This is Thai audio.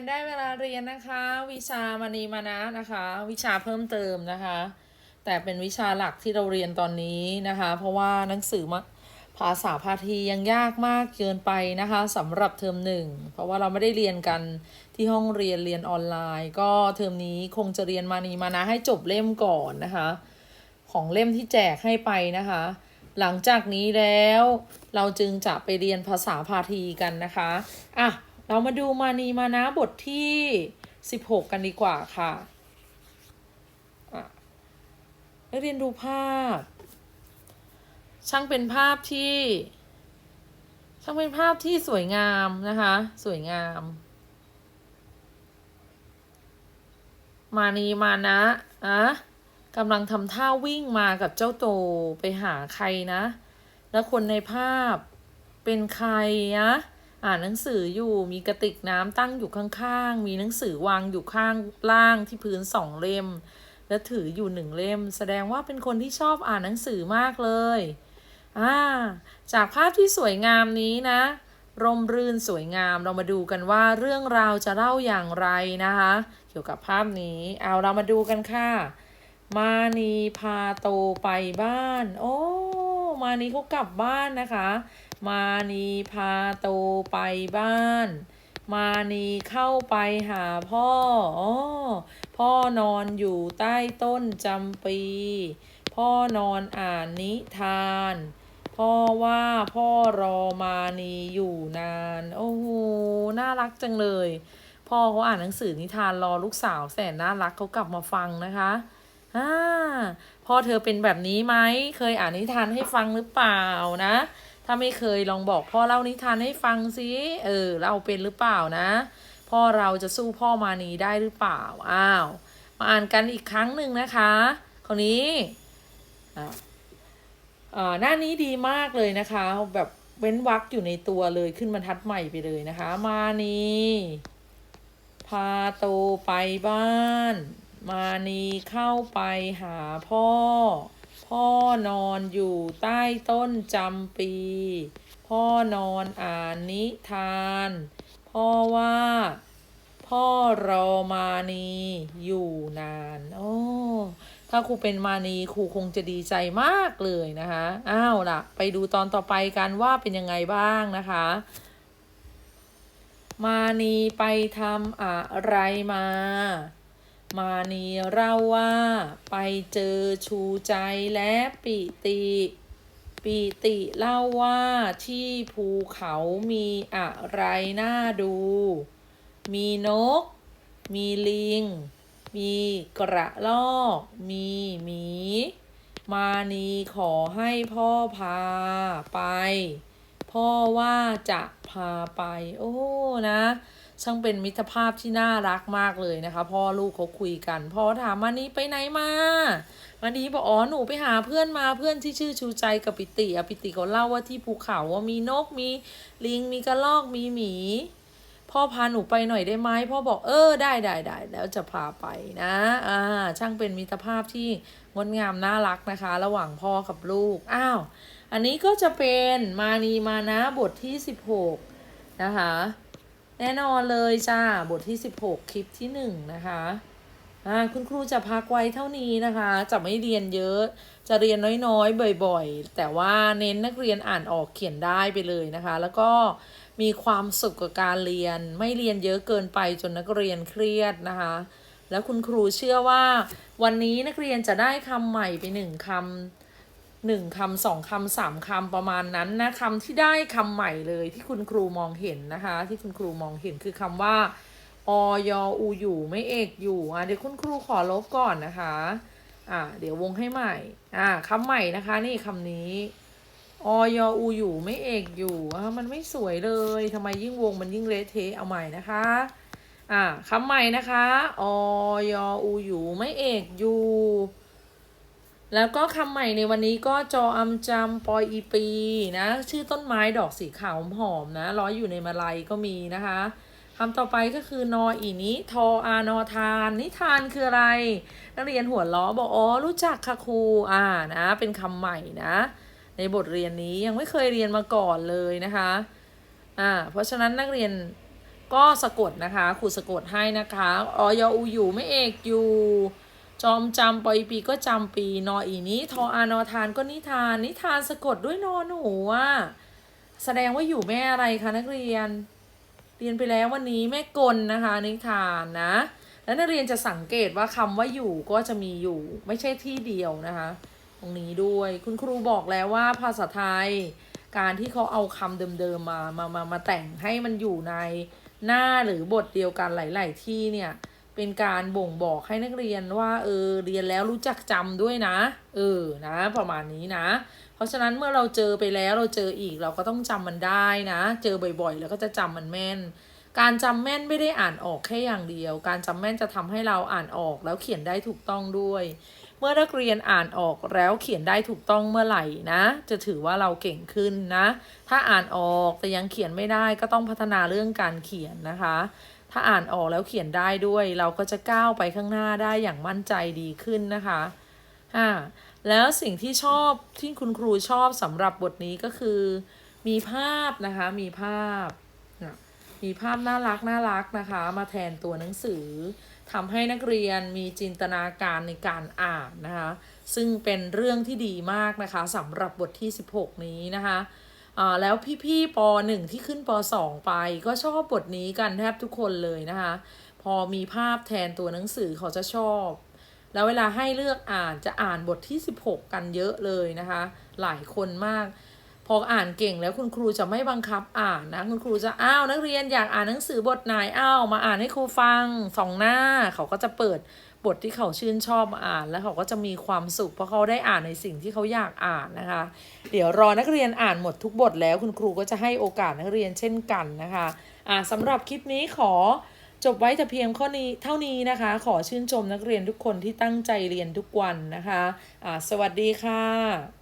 นได้เวลาเรียนนะคะ วิชามณีมานะนะคะ วิชาเพิ่มเติมนะคะ แต่เป็นวิชาหลักที่เราเรียนตอนนี้นะคะ เพราะว่าหนังสือมาภาษาพาทียังยากมากเกินไปนะคะสำหรับเทอมหนึ่งเพราะว่าเราไม่ได้เรียนกันที่ห้องเรียนเรียนออนไลน์ ก็เทอมนี้คงจะเรียนมานีมานะให้จบเล่มก่อนนะคะ ของเล่มที่แจกให้ไปนะคะ หลังจากนี้แล้วเราจึงจะไปเรียนภาษาพาทีกันนะคะอะ เรามาดูมานีมานะบทที่16กันดีกว่าค่ะอะนักเรียนดูภาพ ช่างเป็นภาพที่ ช่างเป็นภาพที่สวยงามนะคะ สวยงาม มานีมานะอะกำลังทำท่าวิ่งมากับเจ้าโตไปหาใครนะ แล้วคนในภาพเป็นใครนะ อ่านหนังสืออยู่มีกระติกน้ำตั้งอยู่ข้างๆ มีหนังสือวางอยู่ข้างล่างที่พื้นสองเล่ม และถืออยู่หนึ่งเล่ม แสดงว่าเป็นคนที่ชอบอ่านหนังสือมากเลยอ่าจากภาพที่สวยงามนี้นะ ร่มรื่นสวยงามเรามาดูกันว่าเรื่องราวจะเล่าอย่างไรนะคะ เกี่ยวกับภาพนี้เอาเรามาดูกันค่ะ มานีพาโตไปบ้าน โอ้ มานีเขากลับบ้านนะคะ มานีพาโตไปบ้าน มานีเข้าไปหาพ่ออ๋อพ่อนอนอยู่ใต้ต้นจำปี พ่อนอนอ่านนิทาน พ่อว่าพ่อรอมานีอยู่นาน โอ้โหน่ารักจังเลย พ่อเขาอ่านหนังสือนิทานรอลูกสาวแสนน่ารักเขากลับมาฟังนะคะอ่า พ่อเธอเป็นแบบนี้ไหมเคยอ่านนิทานให้ฟังหรือเปล่านะ ถ้าไม่เคยลองบอกพ่อเล่านิทานให้ฟังสิเออเล่าเป็นหรือเปล่านะ พ่อเราจะสู้พ่อมานีได้หรือเปล่าอ้าวมาอ่านกันอีกครั้งหนึ่งนะคะคราวนี้อ่าอ่าหน้านี้ดีมากเลยนะคะ แบบเว้นวรรคอยู่ในตัวเลยขึ้นบรรทัดใหม่ไปเลยนะคะ มานีพาโตไปบ้าน มานีเข้าไปหาพ่อ พ่อนอนอยู่ใต้ต้นจำปี พ่อนอนอ่านนิทาน พ่อว่า พ่อรอมานีอยู่นาน โอ้ถ้าครูเป็นมานีครูคงจะดีใจมากเลยนะคะ อ้าวล่ะ ไปดูตอนต่อไปกันว่าเป็นยังไงบ้างนะคะ มานีไปทำอะไรมา มานีเล่าว่าไปเจอชูใจและปิติ ปิติเล่าว่าที่ภูเขามีอะไรน่าดู มีนก มีลิง มีกระรอก มีหมี มานีขอให้พ่อพาไป พ่อว่าจะพาไป โอ้นะ ช่างเป็นมิตรภาพที่น่ารักมากเลยนะคะ พ่อลูกเขาคุยกันพ่อถามมานี้ไปไหนมามานี้บอกอ๋อหนูไปหาเพื่อนมาเพื่อนที่ชื่อชูใจกับปิติอะปิติเขาเล่าว่าที่ภูเขาว่ามีนกมีลิงมีกระรอกมีหมี พ่อพาหนูไปหน่อยได้ไหมพ่อบอกเออได้ได้ได้แล้วจะพาไปนะอ่าช่างเป็นมิตรภาพที่งดงามน่ารักนะคะ ระหว่างพ่อกับลูกอ้าวอันนี้ก็จะเป็นมานีมานะบทที่ 16 นะคะ แน่นอนเลยจ้า บทที่ 16 คลิปที่ 1 นะคะอ่าคุณครูจะพักไว้เท่านี้นะคะ จะไม่เรียนเยอะ จะเรียนน้อยๆ บ่อยๆ แต่ว่าเน้นนักเรียนอ่านออกเขียนได้ไปเลยนะคะ แล้วก็มีความสุขกับการเรียน ไม่เรียนเยอะเกินไปจนนักเรียนเครียดนะคะ แล้วคุณครูเชื่อว่า วันนี้นักเรียนจะได้คำใหม่ไปหนึ่งคำ หนึ่งคำสองคำสามคำประมาณนั้นนะคำที่ได้คำใหม่เลยที่คุณครูมองเห็นนะคะ ที่คุณครูมองเห็นคือคำว่าอยอูอยู่ไม่เอกอยู่อะเดี๋ยวคุณครูขอลบก่อนนะคะอ่าเดี๋ยววงให้ใหม่อ่าคำใหม่นะคะ นี่คำนี้อยอูอยู่ไม่เอกอยู่อ่ามันไม่สวยเลยทำไมยิ่งวงมันยิ่งเละเทะเอาใหม่นะคะอ่าคำใหม่นะคะอยอูอยู่ไม่เอกอยู่ แล้วก็คำใหม่ในวันนี้ก็จออำจำปอยอีปีนะ ชื่อต้นไม้ดอกสีขาวหอมนะร้อยอยู่ในมาลัยก็มีนะคะคำต่อไปก็คือนออีนี้ทออานอทาน นิทานคืออะไร นักเรียนหัวล้อบอกอ๋อรู้จักค่ะครูอ่านะ เป็นคำใหม่นะ ในบทเรียนนี้ยังไม่เคยเรียนมาก่อนเลยนะคะอ่าเพราะฉะนั้นนักเรียนก็สะกดนะคะครูสะกดให้นะคะออยอูอยู่ไม่เอกอยู่ จอมจำปอยปีก็จำปี นออีนี้ทออานอทานก็นิทาน นิทานสะกดด้วยนอหนูอะแสดงว่าอยู่แม่อะไรคะนักเรียน เรียนไปแล้ววันนี้แม่กลนะคะ นิทานนะ แล้วนักเรียนจะสังเกตว่าคำว่าอยู่ก็จะมีอยู่ ไม่ใช่ที่เดียวนะคะ ตรงนี้ด้วยคุณครูบอกแล้วว่าภาษาไทย การที่เขาเอาคำเดิมๆมามามามาแต่งให้มันอยู่ในหน้าหรือบทเดียวกันหลาย ๆ ที่เนี่ย เป็นการบ่งบอกให้นักเรียนว่าเออเรียนแล้วรู้จักจำด้วยนะ เออนะ ประมาณนี้นะ เพราะฉะนั้นเมื่อเราเจอไปแล้วเราเจออีกเราก็ต้องจำมันได้นะ เจอบ่อยๆ แล้วก็จะจำมันแม่น การจำแม่นไม่ได้อ่านออกแค่อย่างเดียว การจำแม่นจะทำให้เราอ่านออกแล้วเขียนได้ถูกต้องด้วยเมื่อนักเรียนอ่านออกแล้วเขียนได้ถูกต้องเมื่อไหร่นะ จะถือว่าเราเก่งขึ้นนะ ถ้าอ่านออกแต่ยังเขียนไม่ได้ก็ต้องพัฒนาเรื่องการเขียนนะคะ ถ้าอ่านออกแล้วเขียนได้ด้วย เราก็จะก้าวไปข้างหน้าได้อย่างมั่นใจดีขึ้นนะคะอ่าแล้วสิ่งที่ชอบที่คุณครูชอบสำหรับบทนี้ก็คือ มีภาพนะคะ มีภาพ มีภาพน่ารักน่ารักนะคะ มาแทนตัวหนังสือทำให้นักเรียนมีจินตนาการในการอ่านนะคะ ซึ่งเป็นเรื่องที่ดีมากนะคะสำหรับบทที่ 16 นี้นะคะ อ่าแล้วพี่ๆป .1 ที่ขึ้นป .2 ไป ก็ชอบบทนี้กันแทบทุกคนเลยนะคะ พอมีภาพแทนตัวหนังสือเขาจะชอบ แล้วเวลาให้เลือกอ่านจะอ่านบทที่ 16 กันเยอะเลยนะคะ หลายคนมาก พออ่านเก่งแล้วคุณครูจะไม่บังคับอ่านนะคุณครูจะอ้าวนักเรียนอยากอ่านหนังสือบทไหนอ้าวมาอ่านให้ครูฟังสองหน้าเขาก็จะเปิด บทที่เขาชื่นชอบมาอ่าน แล้วเขาก็จะมีความสุขเพราะเขาได้อ่านในสิ่งที่เขาอยากอ่านนะคะ เดี๋ยวรอนักเรียนอ่านหมดทุกบทแล้วคุณครูก็จะให้โอกาสนักเรียนเช่นกันนะคะอ่าสำหรับคลิปนี้ขอจบไว้แต่เพียงข้อนี้เท่านี้นะคะ ขอชื่นชมนักเรียนทุกคนที่ตั้งใจเรียนทุกวันนะคะอ่าสวัสดีค่ะ